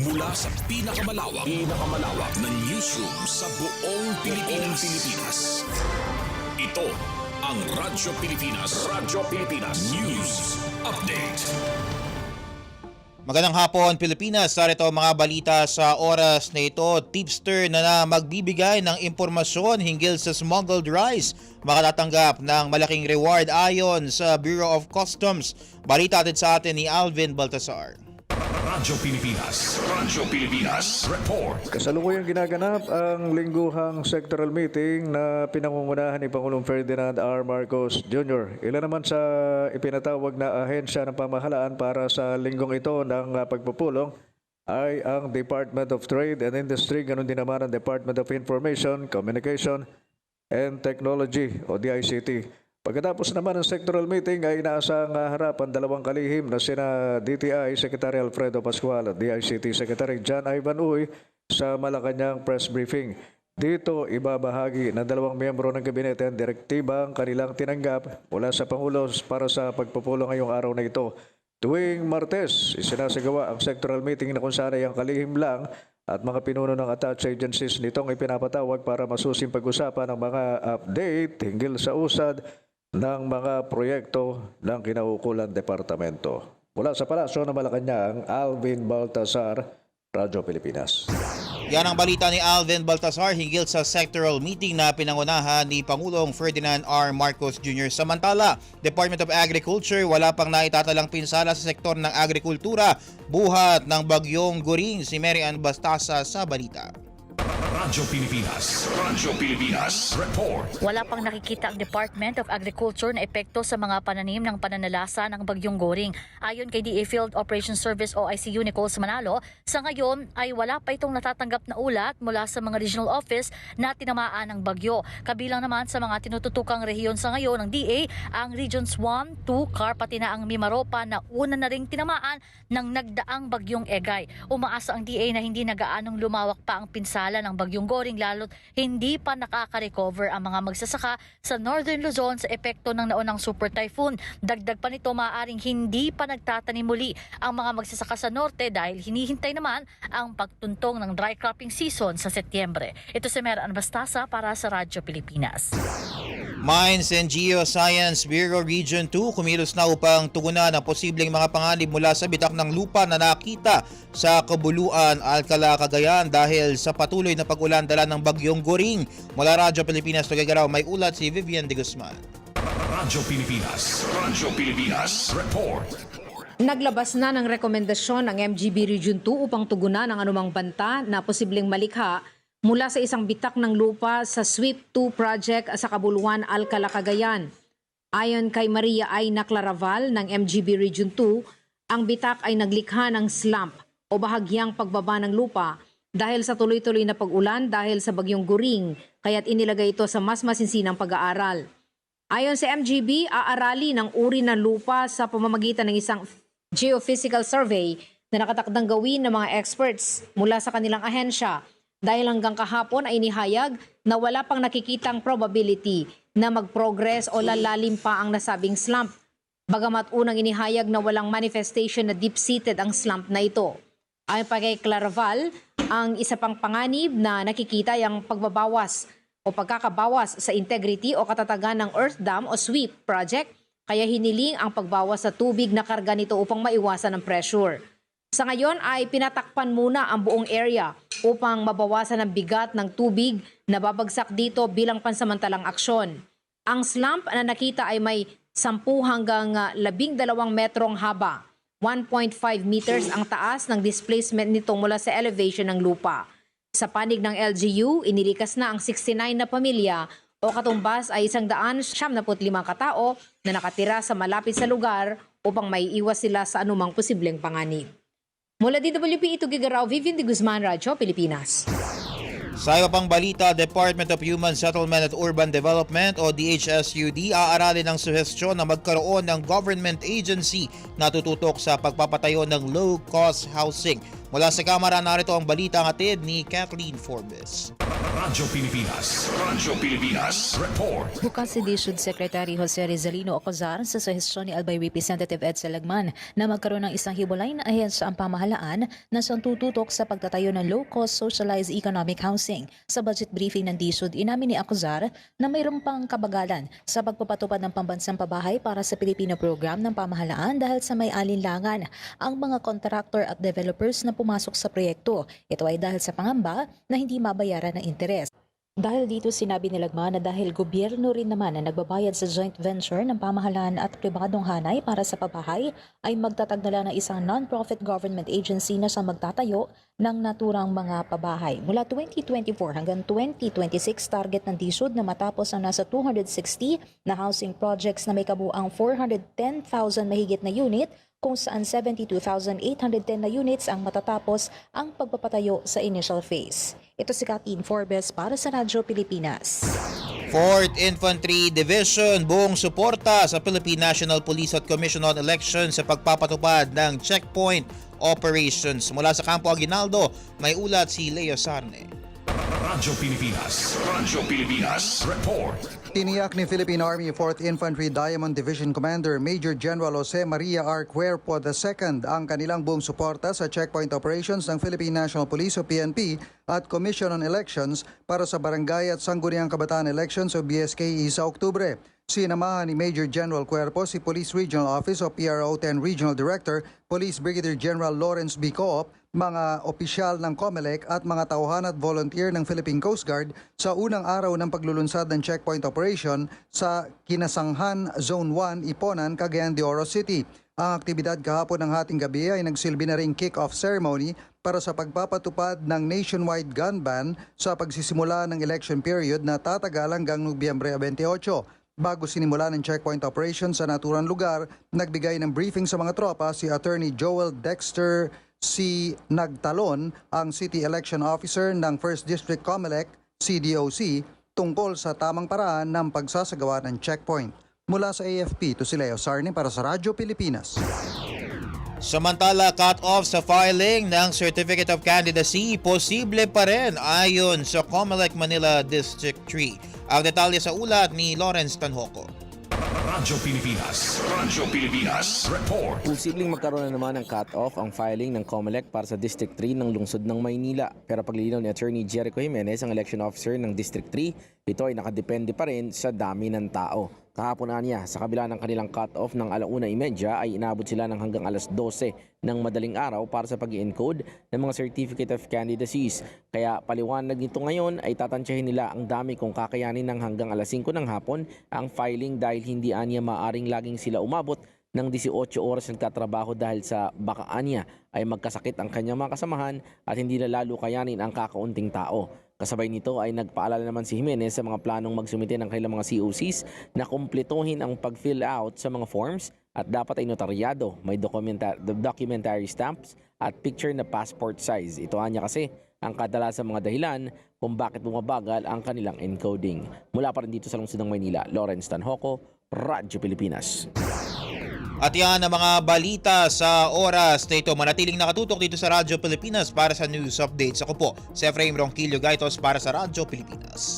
Mula sa pinakamalawak, pinakamalawak na newsroom sa buong Pilipinas. Pilipinas. Ito ang Radyo Pilipinas. Radyo Pilipinas News Update. Magandang hapon Pilipinas. Narito ang mga balita sa oras na ito. Tipster na, na magbibigay ng impormasyon hinggil sa smuggled rice makatatanggap ng malaking reward ayon sa Bureau of Customs. Balita atin sa atin ni Alvin Baltasar. Radyo Pilipinas. Radyo Pilipinas Report. Kasalukuyang ginaganap ang lingguhang sectoral meeting na pinangungunahan ni Pangulong Ferdinand R. Marcos Jr. Ilan naman sa ipinatawag na ahensya ng pamahalaan para sa linggong ito ng pagpupulong ay ang Department of Trade and Industry, ganun din naman ang Department of Information, Communication, and Technology o DICT. Pagkatapos naman ng sectoral meeting ay inaasang uh, harap ang dalawang kalihim na sina DTI Secretary Alfredo Pascual at DICT Secretary John Ivan Uy sa Malacanang press briefing. Dito ibabahagi ng dalawang miyembro ng kabinete ang direktibang kanilang tinanggap mula sa Pangulo para sa pagpupulong ngayong araw na ito. Tuwing Martes, isinasagawa ang sectoral meeting na kung saan ay ang kalihim lang at mga pinuno ng attached agencies nitong ipinapatawag para masusing pag-usapan ng mga update hinggil sa usad ng mga proyekto ng kinaukulan departamento. Mula sa Palasyo ng Malacanang, Alvin Baltasar, Radyo Pilipinas. Yan ang balita ni Alvin Baltasar hinggil sa sectoral meeting na pinangunahan ni Pangulong Ferdinand R. Marcos Jr. Samantala, Department of Agriculture wala pang naitatalang pinsala sa sektor ng agrikultura buhat ng bagyong Goring si Mary Ann Bastasa sa balita. Radyo Pilipinas. Radyo Pilipinas Report. Wala pang nakikita ang Department of Agriculture na epekto sa mga pananim ng pananalasa ng Bagyong Goring. Ayon kay DA Field Operations Service o ICU Nicole Manalo, sa ngayon ay wala pa itong natatanggap na ulat mula sa mga regional office na tinamaan ng bagyo. Kabilang naman sa mga tinututukang rehiyon sa ngayon ng DA ang Regions 1, 2, Car pati na ang Mimaropa na una na ring tinamaan ng nagdaang Bagyong Egay. Umaasa ang DA na hindi nagaanong lumawak pa ang pinsala ng Bagyong Goring lalo't hindi pa nakaka-recover ang mga magsasaka sa Northern Luzon sa epekto ng naunang super typhoon. Dagdag pa nito maaaring hindi pa nagtatanim muli ang mga magsasaka sa norte dahil hinihintay naman ang pagtuntong ng dry cropping season sa Setyembre. Ito si Mera Anbastasa para sa Radyo Pilipinas. Mines and Geoscience Bureau Region 2 kumilos na upang tugunan ang posibleng mga panganib mula sa bitak ng lupa na nakita sa Kabuluan, Alcala, Cagayan dahil sa patuloy na pag-ulan dala ng bagyong Goring. Mula Radyo Pilipinas, Tugagaraw, may ulat si Vivian de Guzman. Radyo Pilipinas. Radyo Pilipinas Report. Naglabas na ng rekomendasyon ang MGB Region 2 upang tugunan ang anumang banta na posibleng malikha mula sa isang bitak ng lupa sa SWIP 2 project sa Kabuluan, Alcala, Cagayan. Ayon kay Maria Aina Claraval ng MGB Region 2, ang bitak ay naglikha ng slump o bahagyang pagbaba ng lupa dahil sa tuloy-tuloy na pag-ulan dahil sa bagyong guring, kaya't inilagay ito sa mas masinsinang pag-aaral. Ayon sa MGB, aarali ng uri ng lupa sa pamamagitan ng isang geophysical survey na nakatakdang gawin ng mga experts mula sa kanilang ahensya dahil hanggang kahapon ay inihayag na wala pang nakikitang probability na mag-progress o lalalim pa ang nasabing slump. Bagamat unang inihayag na walang manifestation na deep-seated ang slump na ito. Ayon pa kay Claraval, ang isa pang panganib na nakikita ay ang pagbabawas o pagkakabawas sa integrity o katatagan ng Earth Dam o SWEEP project kaya hiniling ang pagbawas sa tubig na karga nito upang maiwasan ang pressure. Sa ngayon ay pinatakpan muna ang buong area upang mabawasan ang bigat ng tubig na babagsak dito bilang pansamantalang aksyon. Ang slump na nakita ay may 10 hanggang ah, 12 metrong haba. 1.5 meters ang taas ng displacement nito mula sa elevation ng lupa. Sa panig ng LGU, inilikas na ang 69 na pamilya o katumbas ay 175 katao na nakatira sa malapit sa lugar upang maiiwas sila sa anumang posibleng panganib. Mula DWP ito Gigaraw, Vivian de Guzman, Radyo, Pilipinas. Sa iba pang balita, Department of Human Settlement at Urban Development o DHSUD aaralin ang suhestyon na magkaroon ng government agency na tututok sa pagpapatayo ng low-cost housing. Mula sa Kamara, narito ang balita hatid ni Kathleen Forbes. Radyo Pilipinas. Radyo Pilipinas. Report. Bukas si DSUD Secretary Jose Rizalino Ocozar sa suhestyon ni Albay Representative Ed Salagman na magkaroon ng isang hiwalay na ahensya ang pamahalaan na siyang tututok sa pagtatayo ng low-cost socialized economic housing. Sa budget briefing ng DSUD, inamin ni Ocozar na mayroong pang kabagalan sa pagpapatupad ng pambansang pabahay para sa Pilipino program ng pamahalaan dahil sa may alinlangan ang mga contractor at developers na pumasok sa proyekto. Ito ay dahil sa pangamba na hindi mabayaran ng interes. Dahil dito sinabi ni Lagman na dahil gobyerno rin naman na nagbabayad sa joint venture ng pamahalaan at pribadong hanay para sa pabahay ay magtatag na lang ng isang non-profit government agency na sa magtatayo ng naturang mga pabahay. Mula 2024 hanggang 2026 target ng DSUD na matapos ang nasa 260 na housing projects na may kabuang 410,000 mahigit na unit kung saan 72,810 na units ang matatapos ang pagpapatayo sa initial phase. Ito si Katin Forbes para sa Radyo Pilipinas. 4th Infantry Division buong suporta sa Philippine National Police at Commission on Elections sa pagpapatupad ng checkpoint operations. Mula sa Campo Aguinaldo, may ulat si Leo Sarne. Radyo Pilipinas. Radyo Pilipinas. Report. Tiniyak ni Philippine Army 4th Infantry Diamond Division Commander Major General Jose Maria R. Cuerpo II ang kanilang buong suporta sa checkpoint operations ng Philippine National Police o PNP at Commission on Elections para sa Barangay at Sangguniang Kabataan Elections o BSKE sa Oktubre. Sinamahan ni Major General Cuerpo si Police Regional Office o PRO 10 Regional Director, Police Brigadier General Lawrence B. Coop, mga opisyal ng COMELEC at mga tauhan at volunteer ng Philippine Coast Guard sa unang araw ng paglulunsad ng checkpoint operation sa Kinasanghan Zone 1, Iponan, Cagayan de Oro City. Ang aktibidad kahapon ng hating gabi ay nagsilbi na ring kick-off ceremony para sa pagpapatupad ng nationwide gun ban sa pagsisimula ng election period na tatagal hanggang Nobyembre 28. Bago sinimula ng checkpoint operation sa naturang lugar, nagbigay ng briefing sa mga tropa si Attorney Joel Dexter C. Nagtalon, ang City Election Officer ng 1st District COMELEC, CDOC, tungkol sa tamang paraan ng pagsasagawa ng checkpoint. Mula sa AFP, to si Leo Sarni para sa Radyo Pilipinas. Samantala, cut-off sa filing ng Certificate of Candidacy, posible pa rin ayon sa Comelec Manila District 3. Ang detalye sa ulat ni Lawrence Tanhoco. Radyo Pilipinas. Radyo Pilipinas. Report. Posibleng magkaroon na naman ng cut-off ang filing ng COMELEC para sa District 3 ng lungsod ng Maynila. Pero paglilinaw ni Attorney Jericho Jimenez, ang election officer ng District 3, ito ay nakadepende pa rin sa dami ng tao. Kahapon na niya, sa kabila ng kanilang cut-off ng alauna imedya ay inabot sila ng hanggang alas 12 ng madaling araw para sa pag encode ng mga Certificate of Candidacies. Kaya paliwanag nito ngayon ay tatansyahin nila ang dami kung kakayanin ng hanggang alas 5 ng hapon ang filing dahil hindi anya maaring laging sila umabot ng 18 oras nagtatrabaho dahil sa baka anya ay magkasakit ang kanyang mga kasamahan at hindi na lalo kayanin ang kakaunting tao. Kasabay nito ay nagpaalala naman si Jimenez sa mga planong magsumite ng kailang mga COCs na kumpletuhin ang pag-fill out sa mga forms at dapat ay notaryado, may documenta- documentary stamps at picture na passport size. Ito anya kasi ang kadalasang mga dahilan kung bakit bumabagal ang kanilang encoding. Mula pa rin dito sa lungsod ng Maynila, Lawrence Tanhoco, Radyo Pilipinas. At yan ang mga balita sa oras na ito. Manatiling nakatutok dito sa Radyo Pilipinas para sa news updates. Ako po, si Ronquillo Gaitos para sa Radyo Pilipinas.